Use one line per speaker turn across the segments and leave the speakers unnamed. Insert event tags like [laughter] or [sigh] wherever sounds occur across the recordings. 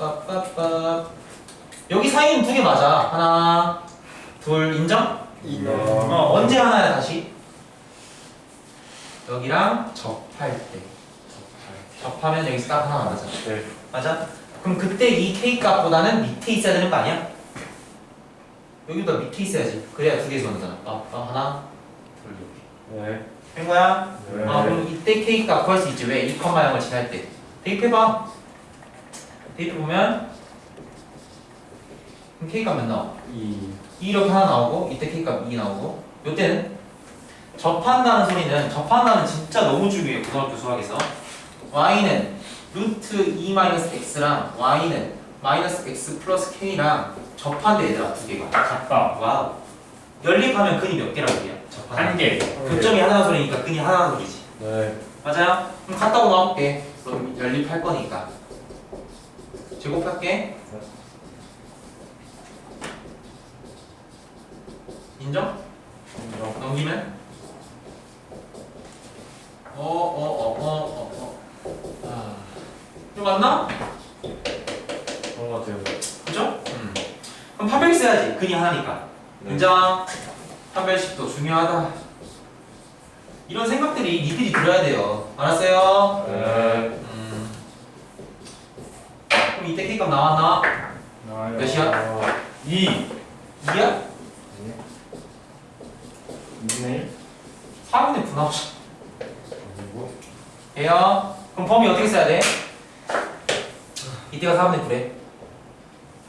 빠빠빠빠. 여기 사이는 두 개 맞아. 하나, 둘, 인정? 어, 언제 하나야 다시? 여기랑 접할 때. 접하면 여기서 딱 하나 맞아.
네.
맞아? 그럼 그때 이 K 값보다는 밑에 있어야 되는 거 아니야? 여기보다 밑에 있어야지. 그래야 두 개에서 나잖아. 아, 아, 하나, 둘, 이렇게.
네.
된 거야?
네.
아, 그럼 이때 K 값 구할 수 있지. 왜? 2, 0을 지날 때. 대입해봐. 대입해보면 그럼 K 값 몇 나와?
2.
2 이렇게 하나 나오고 이때 K 값 2 나오고 요때는 접한다는 소리는 접한다는 진짜 너무 중요해요. 고등학교 수학에서 y는 루트 2 마이너스 x랑 y는 마이너스 x 플러스 k랑 접한대 얘들아 두 개가
같다.
와우 연립하면 근이 몇 개라고 해요? 접한
한 개.
교점이 하나 소리니까 근이 하나 소리지
네.
맞아요? 그럼 같다고 나올게 그럼 연립할 거니까 제곱할게 인정? 넘기면 어 어 어 어 어 어 아 이거 맞나?
그런 것 같아요.
그죠? 음. 그럼 판별 써야지 근이 하나니까
네.
인정 판별식도 중요하다 이런 생각들이 니들이 들어야 돼요 알았어요?
네.
K값 나왔나?
나와요.
몇이야?
2.
2야?
2네.
4분의 9 나오죠
그리고
돼요? 그럼 범위 어떻게 써야 돼? 이때가 4분의 9래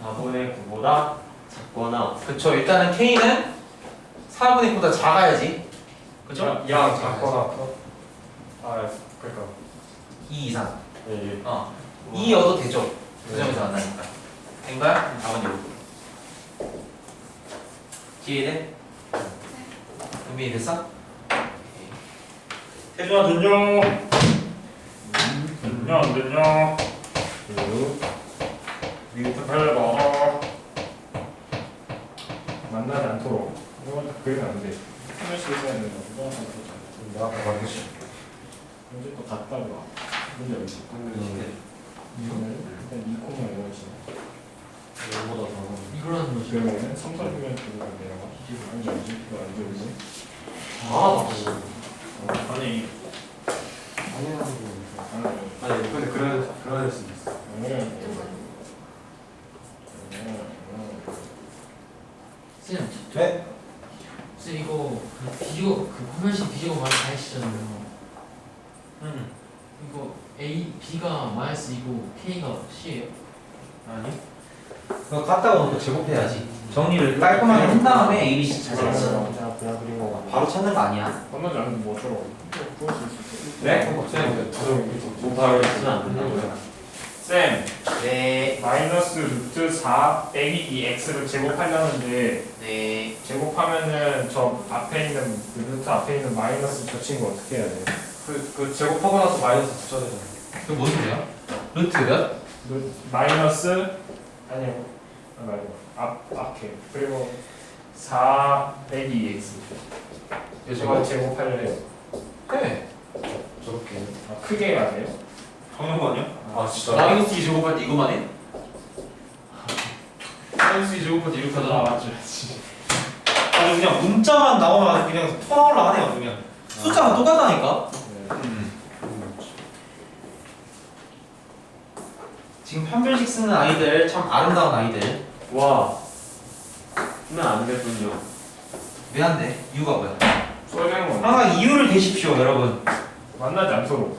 4분의 9보다 작거나
그쵸 일단은 K는 4분의 9보다 작아야지 그죠?
야,
작거나 아, 그러니까
2 이상
예, 예.
어 2여도 되죠 그 점에서 만나니까 된 거야? 답은 여기 이해돼? 준비 됐어?
태준아 됐냐? 됐냐 안 됐냐?
그리고
미국도 팔려봐. 만나지 않도록. 이건 다 그리면 안 돼. 하나씩 있어야 된다. 더.
나 아까 말했지.
문제 또 같다가. 문제 어디? 이거는 일단 2코마 이거지.
이거보다 더.
이거라는.
그러면은 3, 400면 들어가 내려가. 아니지 아니지. 이거 안 되지.
아,
아니.
아니야.
아니.
아니, 근데 그래, 그래야 될 수도 있어.
쌤,
네?
쌤 이거 그 비교 그 화면식 비교 많이 다 하시잖아요.
응
이거 A, B가 마이너스 2고 K가 C예요.
아니 놓고 제곱해야지 정리를 깔끔하게 한 다음에 A, B, C 찾아야지
제가 그냥 그린 거 같아.
바로 찾는 거 아니야
만나지 않으면 뭐 어쩌라고. 구할 수.
네?
쌤, 저 바로 쓰면 안?
쌤,
네
마이너스 루트 4 빼기 2x를 제곱하려는데
네.
제곱하면은 저 앞에 있는 그 루트 앞에 있는 마이너스 저 친구 어떻게 해야 돼?
그, 그 제곱하고 나서 마이너스 붙여야 되잖아.
그게 무슨 소리야? 루트 몇?
루, 마이너스 아니요 아, 말고 앞 앞에 그리고 4 빼기 2x 제가 제곱하려 해요.
네
저렇게.
아, 크게 해야 돼요?
당연한 거 아니야?
아, 진짜?
마이너스 2 제곱할 때 이거만 해? 마이너스 2 제곱할 때 이렇게
아
하잖아
맞죠.
아주 그냥 문자만 나오면 아주 그냥 토 나올라 하네요 그냥 숫자가 똑같다니까
네.
음. 지금 판별식 쓰는 아이들 참 아름다운 아이들
와. 쓰면 안 되군요.
왜 안 돼? 이유가 뭐야?
건
항상 이유를 대십시오 여러분
만나지 않도록.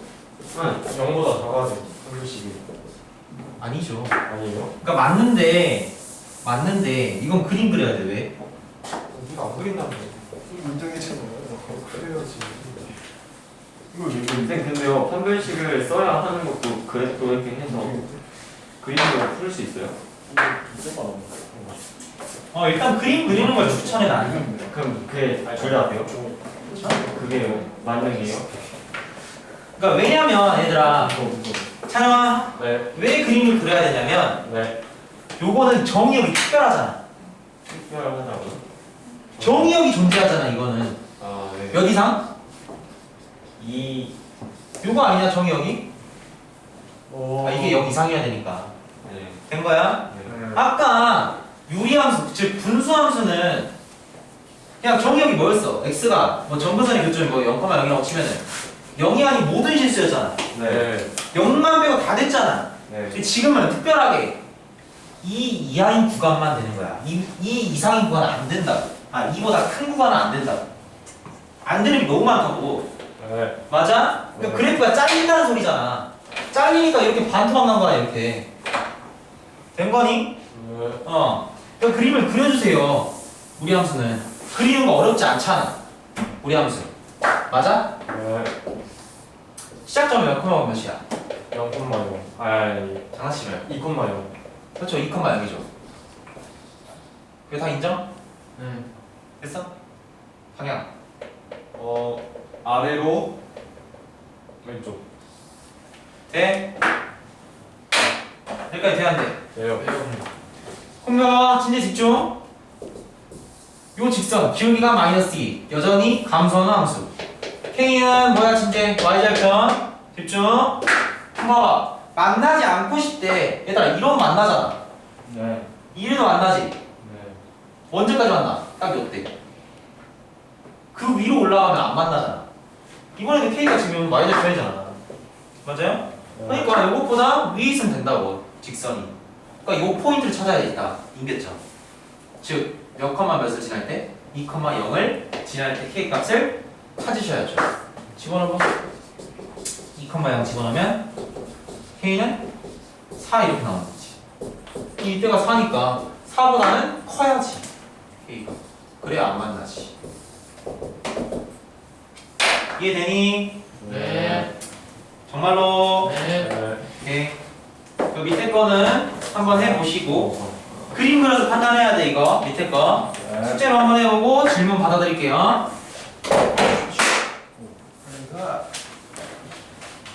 응, 0보다 작아야 돼. 한글씩이.
아니죠
아니에요?
그러니까 맞는데 맞는데 이건 그림 그려야 돼 왜?
네가 안 그린다며. 인정해주는 그래야지. 이거 쌤 근데요 판별식을 써야 하는 것도 그래도 이렇게 해서 그림으로 풀 수 있어요?
어 일단 그림 그리는 걸 추천해 나는
그럼 그게 둘다 돼요? 그게 만능이에요?
그러니까 왜냐면 얘들아 찬영아
네.
왜 그림을 그려야 되냐면
네.
요거는 정의역이 특별하잖아
특별하다고요?
정의역이 존재하잖아 이거는
아 네.
몇 이상?
이
요거 아니냐 정의역이?
어...
아 이게 역 이상이어야 되니까
네.
된 거야?
네.
네.
아까 유리함수, 즉 분수함수는 그냥 정의역이 뭐였어? x가 뭐 점근선이 교점이 뭐 0,0이라고 치면은 0이 아닌 모든 실수였잖아.
네.
0만 빼고 다 됐잖아.
네.
근데 지금은 특별하게 이 이하인 구간만 되는 거야. 이, 이 이상인 구간은 안 된다고. 아, 이보다 큰 구간은 안 된다고. 안 되는 게 너무 많다고.
네.
맞아? 그러니까
네.
그래프가 잘린다는 소리잖아. 잘리니까 이렇게 반토막 난 거야, 이렇게. 된 거니?
네.
어. 그 그림을 그려주세요. 우리 함수는. 그리는 거 어렵지 않잖아. 우리 함수. 맞아?
네.
시작점이 몇 컴마 몇이야?
0,0. 아니,
장난치면.
2,0.
그렇죠. 2컴마 0이죠. 그게 다 인정?
네.
됐어? 방향.
어 아래로
왼쪽.
돼? 여기까지 돼야 안 돼?
왜요?
홍명아 진짜 집중. 요 직선 기울기가 마이너스 2 여전히 감소하는 함수. K는 뭐야 진재 Y절편. 집중. 봐봐 만나지 않고 싶대. 얘들아 이러면 만나잖아.
네.
이래도 만나지.
네.
언제까지 만나? 딱 요때? 그 위로 올라가면 안 만나잖아. 이번에도 K가 지금 Y절편이잖아. 맞아요? 그러니까 이것보다 위에 있으면 된다고 직선이 그러니까 이 포인트를 찾아야겠다. 임계점. 즉 몇 컴마 몇을 지날 때? 2, 0을 지날 때 K 값을 찾으셔야죠. 집어넣어봐 2, 0 집어넣으면 K는 4 이렇게 나오는 거지. 이때가 4니까 4보다는 커야지. K가 그래야 안 만나지. 이해되니?
네.
정말로?
네.
네.
오케이. 그 밑에 거는 한번 해보시고 그림 그려서 판단해야 돼 이거 밑에 거
네.
숙제로 한번 해보고 질문 받아드릴게요.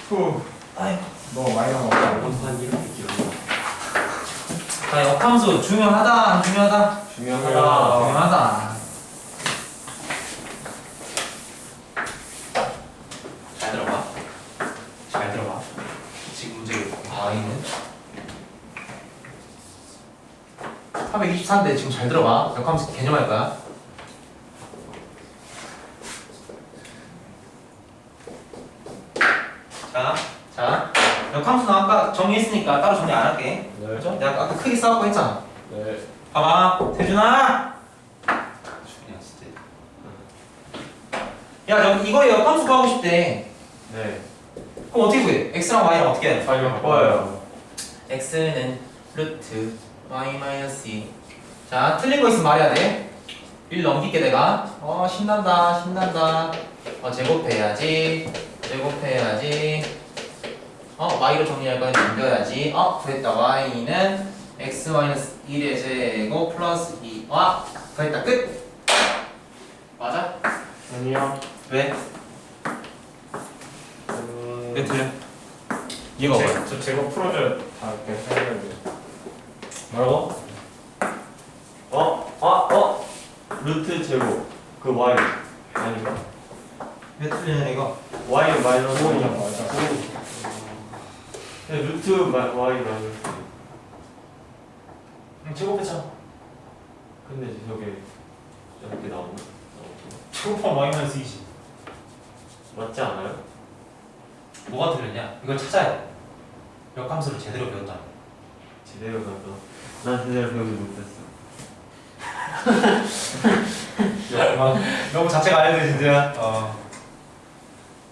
후.
아유.
너무 많이
이렇게 길어.
자 역함수 중요하다 안 중요하다?
중요하다.
중요하다. 잘 들어봐. 잘 들어봐. 지금 문제 아이는 323인데 지금 잘 들어봐. 역함수 개념할 거야. 자, 자, 역함수는 아까 정리했으니까 따로 정리 안 할게.
네.
그죠? 내가 아까 크게 싸우고 했잖아.
네.
봐봐, 세준아. 야, 저 이거에 역함수 구하고 싶대.
네.
그럼 어떻게 구해? x랑 y랑 어떻게 해?
사이가 바꿔요.
x는 루트 y 마이너스 2. 자, 틀린 거 있으면 말해야 돼. 1 넘길게 내가. 어, 신난다, 신난다. 어, 제곱해야지. 제곱해야지. 어, y로 정리할 거는 넘겨야지. 어, 됐다. y는 x 마이너스 1의 제곱 플러스 2. 와, 됐다. 끝. 맞아?
아니요.
왜?
음.
왜 틀려? 이거?
제, 저 제거 풀어줘야 다 이렇게 해결돼.
뭐라고?
어? 아 어? 루트 제곱 그 y 아닌가?
왜 틀리냐 이거?
y 마이너스
오이야, 맞아.
네, 루트 마, y 마이너스
응, 제곱했잖아.
근데 저게 이렇게 나오나?
제곱하면 마이너스 2지.
맞지 않아요?
뭐가 틀렸냐? 이걸 찾아야 돼. 역함수를 제대로 배웠다.
제대로 가서 난 제대로 배우지 못했어 [laughs]
역, 너무 자체가 알려져 진짜. 어.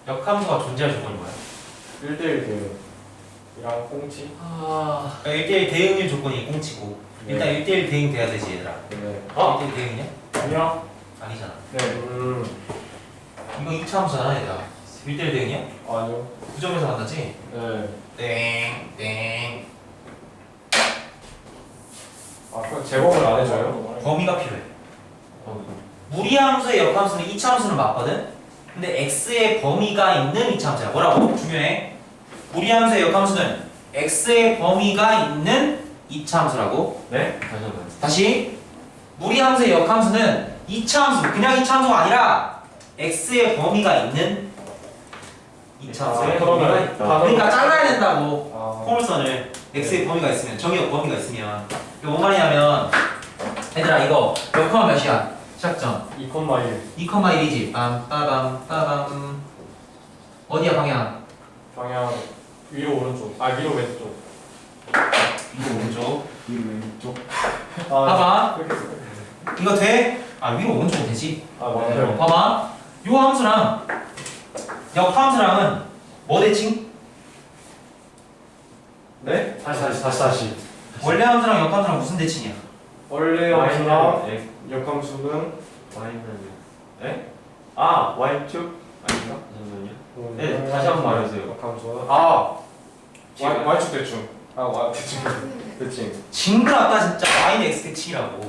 역함수가 존재할 조건이 뭐야?
1대1 대응. 이랑 꽁치.
아.
그러니까 1대1 대응일 조건이 꽁치고 일단 1대1 대응 돼야 되지 얘들아.
네.
어?
1대1 대응이냐?
아니요.
아니잖아.
네. 음.
이거 2차 함수잖아 얘들아. 1대1 대응이야?
아니요.
9점에서 만나지?
네.
땡, 땡.
아, 그럼 제곱을 안 해줘요?
범위가 필요해.
어,
무리함수의 역함수는 2차 함수는 맞거든? 근데 x의 범위가 있는 2차 함수야. 뭐라고? 중요해. 무리함수의 역함수는 x의 범위가 있는 2차 함수라고.
네? 다시 한번
다시 무리함수의 역함수는 2차 함수, 그냥 2차 함수가 아니라 x의 범위가 있는 2차
아. 그러면
있다.
다
그러니까 잘라야 된다고.
아,
포물선을 x의 범위가 있으면 정의역 범위가 있으면 이거 뭔 말이냐면 얘들아 이거 몇 컴마 몇이야 시작점
2,1
2,1이지. 빰빠밤 빠밤. 어디야 방향?
방향 위로 오른쪽. 아 위로 왼쪽.
이거 오른쪽.
위로 왼쪽.
봐봐.
이렇게
이거 돼? 아 위로 오른쪽 되지?
아 맞아요.
봐봐. 요 함수랑 역 함수랑은 뭐 대칭?
네? 다시 다시 다시 다시
원래 함수랑 역 함수랑 무슨 대칭이야?
원래 함수랑
X,
역함수는
Y는 에? 아 Y축 아닌가? 잠시만요. 네, 다시 한번 말해주세요.
역함수 아 Y Y축 대충 아 Y 대충 [laughs] 대칭
징그럽다 진짜 y는 x 대칭이라고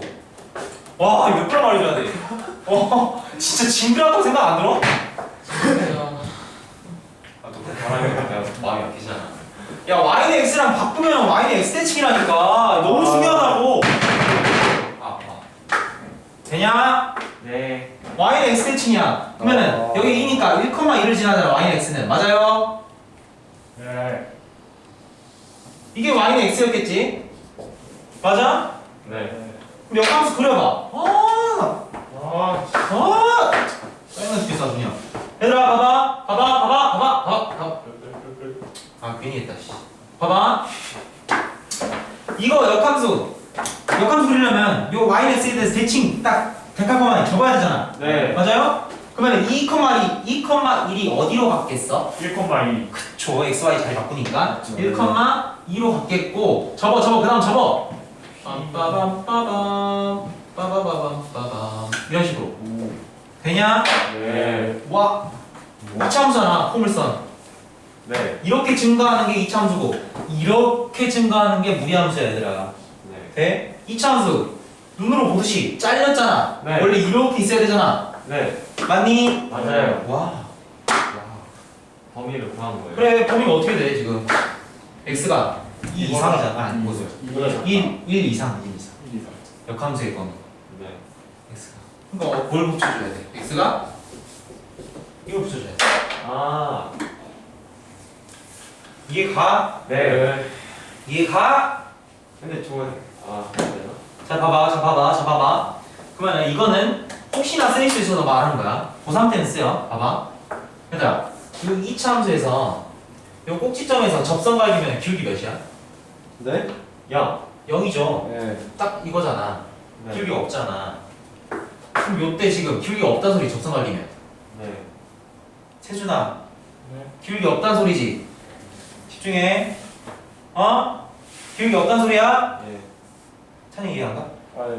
와 이거 몇번 말해줘야 돼 어, 진짜 징그럽다고 생각 안 들어?
그래요.
아, 또 그렇게 말하면 내가 마음이 약해지잖아. 야, y는 x랑 바꾸면 y는 x 대칭이라니까. 너무
아.
중요하다고. 아, 아. 되냐?
네.
y는 x 대칭이야. 그러면은
어.
여기 2니까 1,1을 지나잖아, y는 x는. 맞아요?
네
이게 y는 x였겠지? 맞아?
네.
그럼 역함수 그려봐. 아,
아
아, 짜증나 죽겠어, 그냥. 얘들아, 봐봐. 봐봐, 봐봐, 봐봐, 봐봐, 봐봐. 아 괜히 했다 씨. 봐봐 이거 역함수 역함수 그리려면 요 yx에 대해서 대칭 딱 데칼코마니 적어야 되잖아
네.
맞아요? 그러면 2, 2, 2,1이 어디로 갔겠어?
1,2
그쵸 x, y 잘 바꾸니까
그쵸.
1,2로 갔겠고 접어 접어 그 다음 접어 빰빠밤 빠밤 빠바바밤 빠밤 이런 식으로 되냐?
네.
와 이차함수잖아 포물선
네.
이렇게 증가하는 게 이차함수고 이렇게 증가하는 게 무리함수야 얘들아
네.
돼? 이차함수 눈으로 보듯이 잘렸잖아
네.
원래 이렇게 있어야 되잖아
네.
맞니?
맞아요.
와
범위를 구하는 거예요.
그래 범위가 어떻게 돼 지금 x가 2 이상이잖아 아니 무슨 1, 1 이상 1 이상 역함수의 범위
네.
x가 그러니까 어, 뭘 붙여줘야 돼? x가 이걸 붙여줘야 돼
아.
이해 가?
네.
이해 가?
근데 저거 아, 되나?
자 봐봐 자 봐봐 자 봐봐 그러면 이거는 혹시나 쓰일 수 있어서 말하는 거야 고3 때는 쓰여 봐봐 얘들아 이 2차 함수에서 이 꼭지점에서 접선 갈기면 기울기 몇이야?
네? 야.
0이죠
네
딱 이거잖아
네.
기울기가 없잖아 그럼 요때 지금 기울기가 없다는 소리 접선 갈기면
네.
세준아
네.
기울기 없다는 소리지 집중해 어? 기울기 없다는 소리야?
네.
찬이 이해 안 가?
아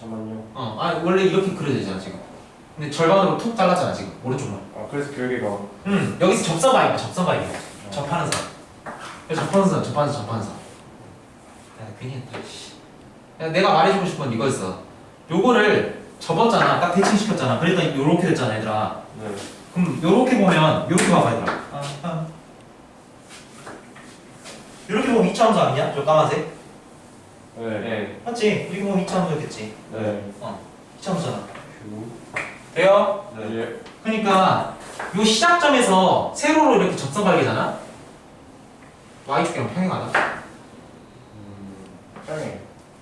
잠만요
어, 아 원래 이렇게 그려야 되잖아 지금 근데 절반으로 툭 잘랐잖아 지금 오른쪽만
아 그래서 교육이가
음 여기서 접선가입니다 접선가입 접하는 선 여기 접하는 선 접하는 선 접하는 선 야, 괜히 했다 씨. 야, 내가 말해주고 싶은 건 이거였어 요거를 접었잖아 딱 대칭시켰잖아 그랬더니 요렇게 됐잖아 얘들아
네.
그럼 요렇게 보면 요렇게 봐봐 얘들아 아, 아. 요렇게 보면 2차 함수 아니냐? 저 까만색
네
네.
맞지? 이렇게 보면 2차 함수였겠지
네.
2차 함수잖아
큐.
돼요?
네.
예.
그러니까 요 시작점에서 세로로 이렇게 접선 갈기잖아. y축이랑 평행하다.
음.
형이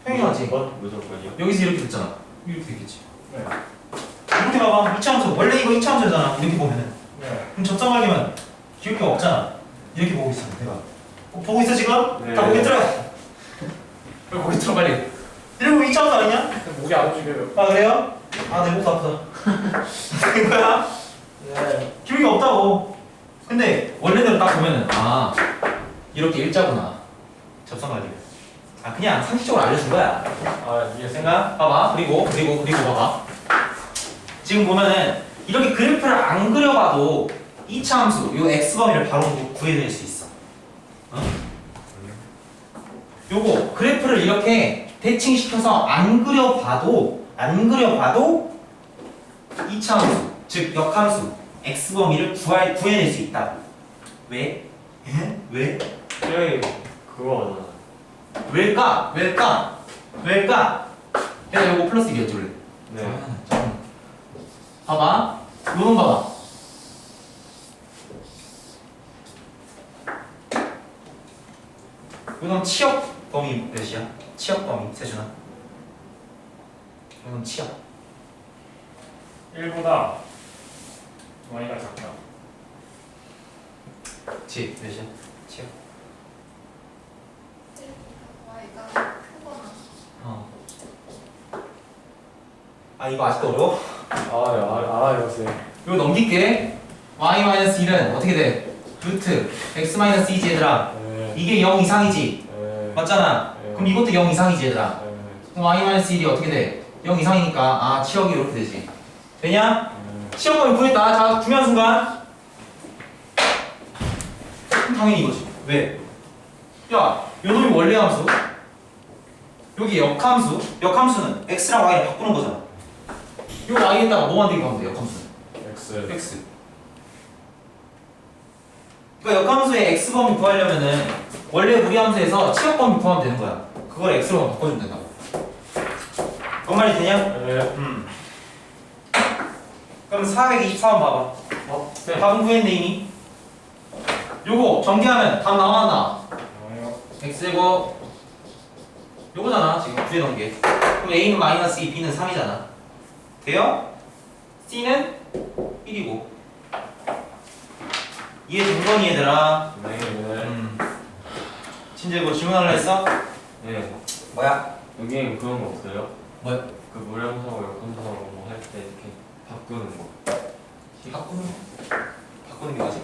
평행하지.
무조건? 무조건이요?
여기서 이렇게 됐잖아. 이렇게 됐겠지.
네.
이렇게 봐봐. 2차 함수. 원래 이거 2차 함수잖아. 이렇게 보면은.
네
그럼 접선 갈기면 기울기가 없잖아. 이렇게 보고 있어. 내가. 어, 보고 있어 지금?
네.
다 들어. 왜 들어 빨리. 이러고 2차 함수 아니냐?
목이 안 움직여요
아 그래요? 아내 목도 아프다. 이거야?
네
기울기가 없다고. 근데 원래대로 딱 보면은 아 이렇게 일자구나. 접선 갈기. 아 그냥 상식적으로 알려준 거야.
아 이해했어요
생각? 봐봐. 그리고 그리고 그리고 봐봐. 지금 보면은 이렇게 그래프를 안 그려봐도 2차 함수 요 x 범위를 바로 구해낼 수 있어. 어? 요거 그래프를 이렇게 대칭시켜서 안 그려봐도 안 그려봐도 2차 함수 즉 역함수 x 범위를 구할 구해낼 수 있다. 왜? 에? 왜?
저희 그거잖아.
왜일까? 왜일까? 왜일까? 내가 요거 플러스 1이었지 원래.
네.
아. 봐봐. 요놈 봐봐. 그럼 치역 범위 몇이야? 치역 범위 세준아 이건 치역
1보다 y가 작다.
그치 몇이야? 치역
y가 크거나
어. 아 이거 아직도 어려워?
알아요 알아요 쌤
이거 넘길게 y-1은 어떻게 돼? 루트 x-2지 얘들아
네.
이게 0 이상이지
네.
맞잖아
네.
그럼 이것도 0 이상이지 얘들아
네.
그럼 y-1이 어떻게 돼? 0 이상이니까 아 치역이 이렇게 되지 되냐?
네.
치역 범위 구했다 자 중요한 순간 당연히 이거지 왜? 야 요 놈이 원래 함수 여기 역함수 역함수는 x랑 y를 바꾸는 거잖아 요 y에다가 뭐 만들기 하면 돼 역함수는
X
x. 그러니까 역함수의 x 범위 구하려면은 원래 우리 함수에서 치역 범위 구하면 되는 거야. 그걸 x로 바꿔주면 된다고. 뭔 말이 되냐?
네.
음. 그럼 424번 봐봐.
어? 쌤
답은 구했네 이미. 요거 전개하면 답 나왔나?
아니요.
x제곱 요거잖아 지금 구해놓은 게. 그럼 a는 마이너스 2, b는 3이잖아. 돼요? c는 1이고. 이해된 거니 얘들아?
네. 네.
음. 진짜 뭐 질문하려 했어?
네.
뭐야?
여기 그런 거 없어요?
뭐야?
그 무량하고 역함수하고 뭐 할 때 이렇게 바꾸는 거.
바꾸는 거? 바꾸는 게 뭐지?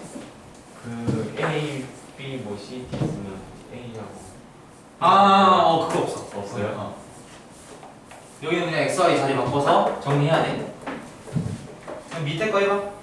그 A, B, 뭐 C, D 있으면 A하고
아, 어 그거 없어.
없어요?
어. 여기는 그냥 x, y 자리 바꿔서 정리해야 돼. 그럼 밑에 거 해봐.